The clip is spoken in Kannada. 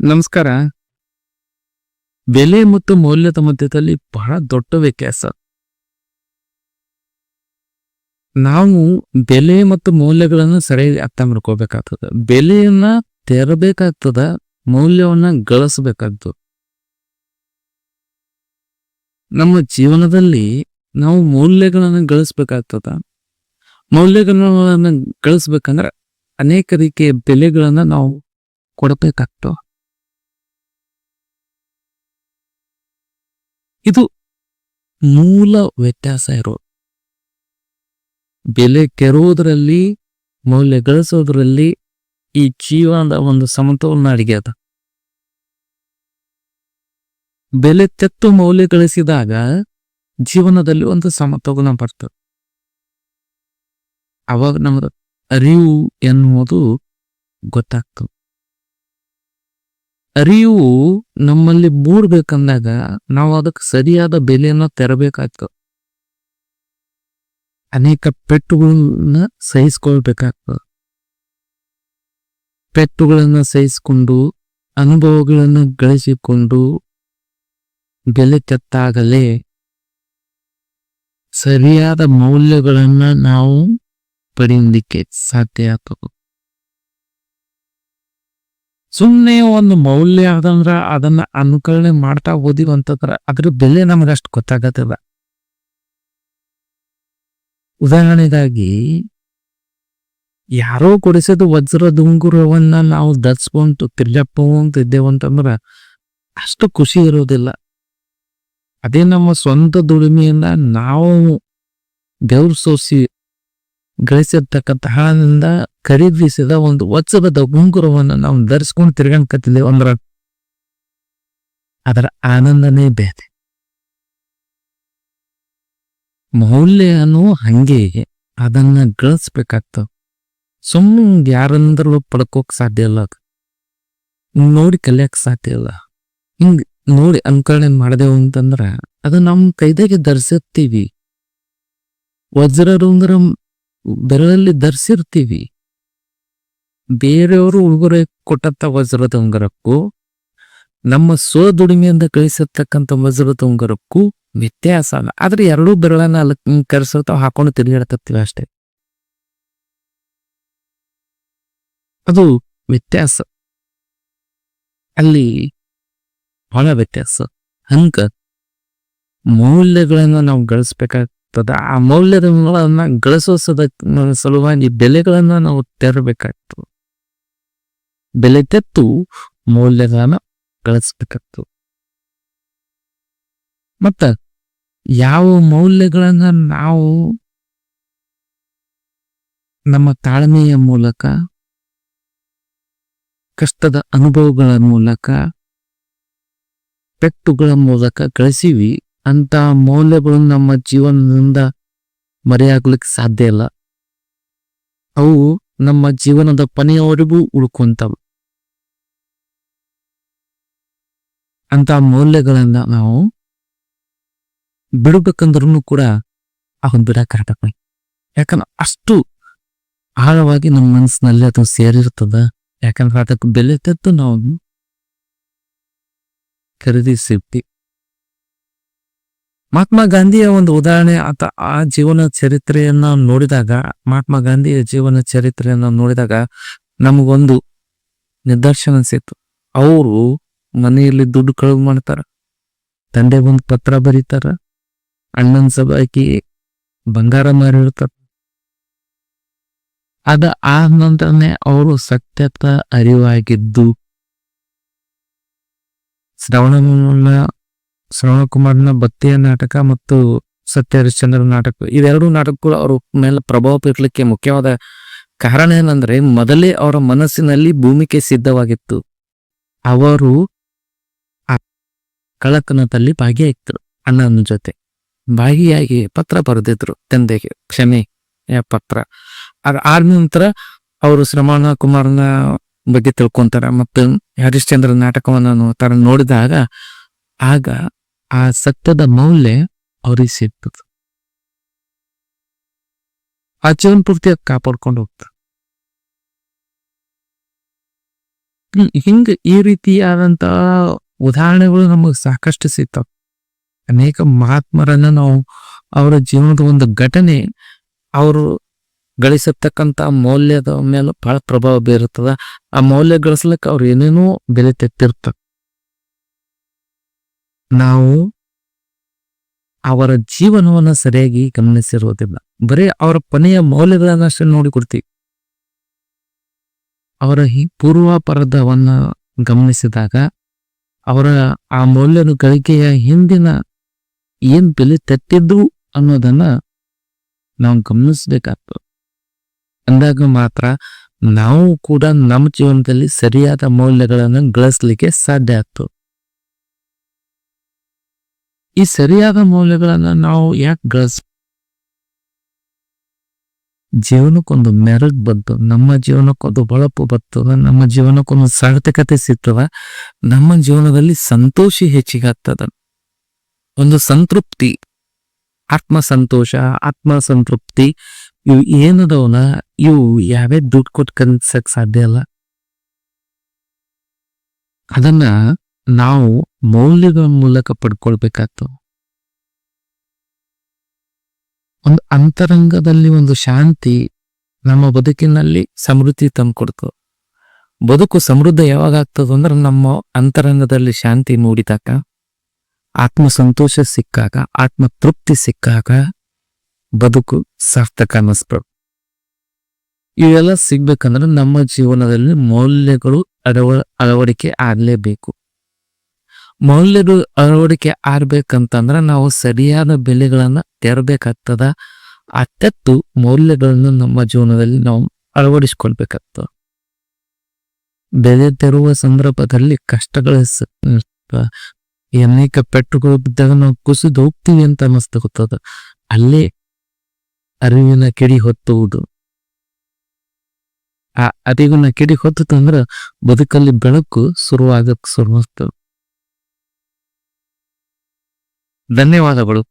ನಮಸ್ಕಾರ. ಬೆಲೆ ಮತ್ತು ಮೌಲ್ಯದ ಮಧ್ಯದಲ್ಲಿ ಬಹಳ ದೊಡ್ಡ ವ್ಯತ್ಯಾಸ. ನಾವು ಬೆಲೆ ಮತ್ತು ಮೌಲ್ಯಗಳನ್ನು ಸರಿಯಾಗಿ ಅರ್ಥ ಮಾಡ್ಕೋಬೇಕಾಗ್ತದ. ಬೆಲೆಯನ್ನ ತೆರಬೇಕಾಗ್ತದ, ಮೌಲ್ಯವನ್ನ ಗಳಿಸಬೇಕಾಗ್ತದೆ. ನಮ್ಮ ಜೀವನದಲ್ಲಿ ನಾವು ಮೌಲ್ಯಗಳನ್ನು ಗಳಿಸ್ಬೇಕಾಗ್ತದ. ಮೌಲ್ಯಗಳನ್ನು ಗಳಿಸ್ಬೇಕಂದ್ರೆ ಅನೇಕ ರೀತಿಯ ಬೆಲೆಗಳನ್ನ ನಾವು ಕೊಡಬೇಕಾಗ್ತವ ಇದು ಮೂಲ ವ್ಯತ್ಯಾಸ ಇರೋದು. ಬೆಲೆ ಕೆರೋದ್ರಲ್ಲಿ ಮೌಲ್ಯ ಗಳಿಸೋದ್ರಲ್ಲಿ ಈ ಜೀವನದ ಒಂದು ಸಮತೋಲನ ಅಡಿಗೆ ಅದ. ಬೆಲೆ ತೆತ್ತು ಮೌಲ್ಯ ಗಳಿಸಿದಾಗ ಜೀವನದಲ್ಲಿ ಒಂದು ಸಮತೋಲನ ಬರ್ತದೆ. ಅವಾಗ ನಮ್ದು ಅರಿವು ಎನ್ನುವುದು ಗೊತ್ತಾಗ್ತದೆ. ಅರಿವು ನಮ್ಮಲ್ಲಿ ಮೂಡ್ಬೇಕಂದಾಗ ನಾವು ಅದಕ್ಕೆ ಸರಿಯಾದ ಬೆಲೆಯನ್ನ ತೆರಬೇಕಾಗ್ತದೆ. ಅನೇಕ ಪೆಟ್ಟುಗಳನ್ನ ಸಹಿಸ್ಕೊಳ್ಬೇಕಾಗ್ತದೆ. ಪೆಟ್ಟುಗಳನ್ನ ಸಹಿಸಿಕೊಂಡು ಅನುಭವಗಳನ್ನು ಗಳಿಸಿಕೊಂಡು ಬೆಲೆ ತೆತ್ತಾಗಲೇ ಸರಿಯಾದ ಮೌಲ್ಯಗಳನ್ನ ನಾವು ಪಡೆಯಲಿಕ್ಕೆ ಸಾಧ್ಯ ಆಗ್ತದೆ. ಸುಮ್ಮನೆ ಒಂದು ಮೌಲ್ಯ ಅದಂದ್ರ ಅದನ್ನ ಅನುಕರಣೆ ಮಾಡ್ತಾ ಓದಿವ್ ಅಂತಂದ್ರ ಅದ್ರ ಬೆಲೆ ನಮಗೆ ಅಷ್ಟು ಗೊತ್ತಾಗತ್ತದ. ಉದಾಹರಣೆಗಾಗಿ, ಯಾರೋ ಕೊಡಿಸಿದ ವಜ್ರ ದುಂಗುರವನ್ನ ನಾವು ಧರಿಸ್ಕೊಂತು ತಿರ್ಜಪ್ಪಂತ ಇದ್ದೇವಂತಂದ್ರ ಅಷ್ಟು ಖುಷಿ ಇರೋದಿಲ್ಲ. ಅದೇ ನಮ್ಮ ಸ್ವಂತ ದುಡಿಮೆಯನ್ನ ನಾವು ಬೆವರು ಸೋಸಿ ಗಳಿಸಿರ್ತಕ್ಕಂಥ ಖರೀದಿಸಿದ ಒಂದು ವಜ್ರದ ಉಂಗುರವನ್ನು ನಾವು ಧರಿಸ್ಕೊಂಡು ತಿರ್ಗಂಕತ್ತಿದ್ದೇವೆ ಅಂದ್ರ ಅದರ ಆನಂದನೇ ಬೇರೆ. ಮೌಲ್ಯನು ಹಂಗೆ ಅದನ್ನ ಗಳಿಸ್ಬೇಕಾಗ್ತವ ಸುಮ್ಮನೆ ಯಾರಂದ್ರೂ ಪಡ್ಕೋಕ್ ಸಾಧ್ಯ ಇಲ್ಲ ನೋಡಿ ಕಲಿಯಕ್ ಸಾಧ್ಯ ಇಲ್ಲ. ಹಿಂಗ್ ನೋಡಿ ಅನುಕರಣೆ ಮಾಡಿದೆವು ಅಂತಂದ್ರ ಅದು ನಮ್ ಕೈದಾಗೆ ಧರಿಸಿರ್ತೀವಿ. ವಜ್ರರುಂದ್ರ ಬೆರಳಲ್ಲಿ ಧರಿಸಿರ್ತೀವಿ. ಬೇರೆಯವರು ಉಡುಗೊರೆ ಕೊಟ್ಟಂತ ವಜ್ರದ ಉಂಗರಕ್ಕೂ ನಮ್ಮ ಸ್ವದುಡಿಮೆಯಿಂದ ಗಳಿಸಿರ್ತಕ್ಕಂಥ ವಜ್ರದ ಉಂಗರಕ್ಕೂ ವ್ಯತ್ಯಾಸ ಆದ್ರೆ ಎರಡೂ ಬೆರಳನ್ನ ಅಲ್ಲಿ ಹಾಕೊಂಡು ತಿರುಗಾಡ್ತಿರ್ತೀವಿ ಅಷ್ಟೇ. ಅದು ವ್ಯತ್ಯಾಸ. ಅಲ್ಲಿ ಬಹಳ ವ್ಯತ್ಯಾಸ. ಹಂಗ ಮೌಲ್ಯಗಳನ್ನ ನಾವು ಗಳಿಸ್ಬೇಕಾಗ್ತದ ಆ ಮೌಲ್ಯಗಳನ್ನು ಗಳಿಸೋ ಸದ ಸಲುವಾಗಿ ಬೆಲೆಗಳನ್ನ ನಾವು ತೆರಬೇಕಾಗ್ತದೆ ಬೆಲೆ ತೆತ್ತು ಮೌಲ್ಯಗಳನ್ನ ಗಳಿಸ್ಬೇಕಾಗ್ತದೆ ಮತ್ತ ಯಾವ ಮೌಲ್ಯಗಳನ್ನ ನಾವು ನಮ್ಮ ತಾಳ್ಮೆಯ ಮೂಲಕ, ಕಷ್ಟದ ಅನುಭವಗಳ ಮೂಲಕ, ಪೆಟ್ಟುಗಳ ಮೂಲಕ ಗಳಿಸಿವಿ ಅಂತ ಮೌಲ್ಯಗಳು ನಮ್ಮ ಜೀವನದಿಂದ ಮರೆಯಾಗಲಿಕ್ಕೆ ಸಾಧ್ಯ ಇಲ್ಲ. ಅವು ನಮ್ಮ ಜೀವನದ ಕೊನೆಯವರೆಗೂ ಉಳ್ಕೊಂತವು. ಅಂತ ಮೌಲ್ಯಗಳನ್ನ ನಾವು ಬಿಡಬೇಕಂದ್ರೂ ಕೂಡ ಅವನ್ ಬಿಡಕ್ಕಾಗಲ್ಲ ಯಾಕಂದ್ರೆ ಅಷ್ಟು ಆಳವಾಗಿ ನಮ್ಮ ಮನಸ್ಸಿನಲ್ಲಿ ಅದು ಸೇರಿರ್ತದ ಯಾಕಂದ್ರೆ ಅದಕ್ಕೆ ಬೆಲೆ ತೆತ್ತು ನಾವು ಖರೀದಿಸಿರ್ತಿ ಮಹಾತ್ಮ ಗಾಂಧಿಯ ಒಂದು ಉದಾಹರಣೆ ಆತ ಆ ಜೀವನ ಚರಿತ್ರೆಯನ್ನ ನೋಡಿದಾಗ, ಮಹಾತ್ಮ ಗಾಂಧಿಯ ಜೀವನ ಚರಿತ್ರೆಯನ್ನ ನೋಡಿದಾಗ ನಮಗೊಂದು ನಿದರ್ಶನ ಸಿಕ್ತು. ಅವರು ಮನೆಯಲ್ಲಿ ದುಡ್ಡು ಕಳುವು ಮಾಡ್ತಾರ. ತಂದೆ ಒಂದು ಪತ್ರ ಬರೀತಾರ. ಅಣ್ಣನ ಸಭಾಕಿ ಬಂಗಾರ ಮಾರಿರ್ತಾರ ಅದ ಆ ನಂತರನೇ ಅವರು ಸತ್ಯತ ಅರಿವಾಗಿದ್ದು ಶ್ರವಣ ಶ್ರವಣ ಕುಮಾರ್ನ ಬತ್ತೆಯ ನಾಟಕ ಮತ್ತು ಸತ್ಯ ಹರಿಶ್ಚಂದ್ರ ನಾಟಕ. ಇವೆರಡು ನಾಟಕಗಳು ಅವ್ರ ಮೇಲೆ ಪ್ರಭಾವ ಬೀರ್ಲಿಕ್ಕೆ ಮುಖ್ಯವಾದ ಕಾರಣ ಏನಂದ್ರೆ ಮೊದಲೇ ಅವರ ಮನಸ್ಸಿನಲ್ಲಿ ಭೂಮಿಕೆ ಸಿದ್ಧವಾಗಿತ್ತು. ಅವರು ಆ ಕಳಕನದಲ್ಲಿ ಭಾಗಿಯಾಗಿದ್ರು ಅಣ್ಣನ ಜೊತೆ. ಭಾಗಿಯಾಗಿ ಪತ್ರ ಬರೆದಿದ್ರು ತಂದೆಗೆ, ಕ್ಷಮೆ ಪತ್ರ. ಅದ ಆದ ನಂತರ ಅವರು ಶ್ರಮಣ ಕುಮಾರ್ನ ಬಗ್ಗೆ ತಿಳ್ಕೊಂತಾರ ಮತ್ತು ಹರಿಶ್ಚಂದ್ರ ನಾಟಕವನ್ನು ತರ ನೋಡಿದಾಗ ಆಗ ಆ ಸತ್ಯದ ಮೌಲ್ಯ ಅವ್ರಿಗೆ ಸಿಗ್ತದೆ. ಆ ಜೀವನ ಪೂರ್ತಿ ಕಾಪಾಡ್ಕೊಂಡು ಹೋಗ್ತಾರೆ. ಹ್ಮ್, ಹಿಂಗ ಈ ರೀತಿಯಾದಂತಹ ಉದಾಹರಣೆಗಳು ನಮಗೆ ಸಾಕಷ್ಟು ಸಿಗ್ತಾವ. ಅನೇಕ ಮಹಾತ್ಮರನ್ನ ನಾವು ಅವರ ಜೀವನದ ಒಂದು ಘಟನೆ ಅವರು ಗಳಿಸತಕ್ಕಂತ ಮೌಲ್ಯದ ಮೇಲೆ ಬಹಳ ಪ್ರಭಾವ ಬೀರುತ್ತದ. ಆ ಮೌಲ್ಯ ಗಳಿಸ್ಲಿಕ್ಕೆ ಅವ್ರು ಏನೇನೋ ಬೆಲೆ ತೆತ್ತಿರ್ತಾರ ನಾವು ಅವರ ಜೀವನವನ್ನ ಸರಿಯಾಗಿ ಗಮನಿಸಿರುವುದಿಲ್ಲ ಬರೀ ಅವರ ಕೊನೆಯ ಮೌಲ್ಯಗಳನ್ನಷ್ಟೇ ನೋಡಿಕೊಡ್ತೀವಿ ಅವರ ಈ ಪೂರ್ವಾಪರದವನ್ನ ಗಮನಿಸಿದಾಗ ಅವರ ಆ ಮೌಲ್ಯದ ಗಳಿಕೆಯ ಹಿಂದಿನ ಏನ್ ಬೆಲೆ ತಟ್ಟಿದ್ದು ಅನ್ನೋದನ್ನ ನಾವು ಗಮನಿಸ್ಬೇಕಾಗ್ತದೆ. ಅಂದಾಗ ಮಾತ್ರ ನಾವು ಕೂಡ ನಮ್ಮ ಜೀವನದಲ್ಲಿ ಸರಿಯಾದ ಮೌಲ್ಯಗಳನ್ನು ಗಳಿಸ್ಲಿಕ್ಕೆ ಸಾಧ್ಯ ಆಗ್ತದೆ. ಈ ಸರಿಯಾದ ಮೌಲ್ಯಗಳನ್ನು ನಾವು ಯಾಕೆ ಗಳಿಸ್ ಜೀವನಕ್ಕೊಂದು ಮೆರಗ್ ಬಂತು, ನಮ್ಮ ಜೀವನಕ್ಕೊಂದು ಹೊಳಪು ಬರ್ತದ ನಮ್ಮ ಜೀವನಕ್ಕೊಂದು ಸಾರ್ಥಕತೆ ಸಿಗ್ತದ, ನಮ್ಮ ಜೀವನದಲ್ಲಿ ಸಂತೋಷ ಹೆಚ್ಚಿಗಾಗ್ತದ ಒಂದು ಸಂತೃಪ್ತಿ ಆತ್ಮ ಸಂತೋಷ ಆತ್ಮ ಸಂತೃಪ್ತಿ ಇವು ಏನದವನ, ಇವು ಯಾವೇ ದುಡ್ಡು ಕೊಟ್ಟು ಕಲಿಸಕ್ ಸಾಧ್ಯ ಅಲ್ಲ ಅದನ್ನ ನಾವು ಮೌಲ್ಯಗಳ ಮೂಲಕ ಪಡ್ಕೊಳ್ಬೇಕಾಗ್ತದೆ ಒಂದು ಅಂತರಂಗದಲ್ಲಿ ಒಂದು ಶಾಂತಿ ನಮ್ಮ ಬದುಕಿನಲ್ಲಿ ಸಮೃದ್ಧಿ ತಂದ್ಕೊಡ್ತು. ಬದುಕು ಸಮೃದ್ಧ ಯಾವಾಗ ಆಗ್ತದ ಅಂದ್ರೆ ನಮ್ಮ ಅಂತರಂಗದಲ್ಲಿ ಶಾಂತಿ ಮೂಡಿದಾಗ, ಆತ್ಮ ಸಂತೋಷ ಸಿಕ್ಕಾಗ, ಆತ್ಮ ತೃಪ್ತಿ ಸಿಕ್ಕಾಗ ಬದುಕು ಸಾರ್ಥಕ ಅನ್ನಿಸ್ಬೇಕು ಇವೆಲ್ಲ ಸಿಗ್ಬೇಕಂದ್ರೆ ನಮ್ಮ ಜೀವನದಲ್ಲಿ ಮೌಲ್ಯಗಳು ಅಳವ ಅಳವಡಿಕೆ ಆಗ್ಲೇಬೇಕು. ಮೌಲ್ಯಗಳು ಅಳವಡಿಕೆ ಆರ್ಬೇಕಂತಂದ್ರ ನಾವು ಸರಿಯಾದ ಬೆಲೆಗಳನ್ನ ತೆರಬೇಕಾಗ್ತದ. ಅತ್ಯತ್ತು ಮೌಲ್ಯಗಳನ್ನು ನಮ್ಮ ಜೀವನದಲ್ಲಿ ನಾವು ಅಳವಡಿಸ್ಕೊಳ್ಬೇಕಾಗ್ತದ. ಬೆಲೆ ತೆರುವ ಸಂದರ್ಭದಲ್ಲಿ ಕಷ್ಟಗಳ ಅನೇಕ ಪೆಟ್ಟುಗಳು ಬಿದ್ದಾಗ ನಾವು ಕುಸಿದು ಹೋಗ್ತೀವಿ ಅಂತ ಗೊತ್ತದ ಅಲ್ಲೇ ಅರಿವಿನ ಕಿಡಿ ಹೊತ್ತುವುದು. ಆ ಅರಿವಿನ ಕಿಡಿ ಹೊತ್ತಂದ್ರ ಬದುಕಲ್ಲಿ ಬೆಳಕು ಶುರುವಾಗಕ್ ಶುರು ಧನ್ಯವಾದಗಳು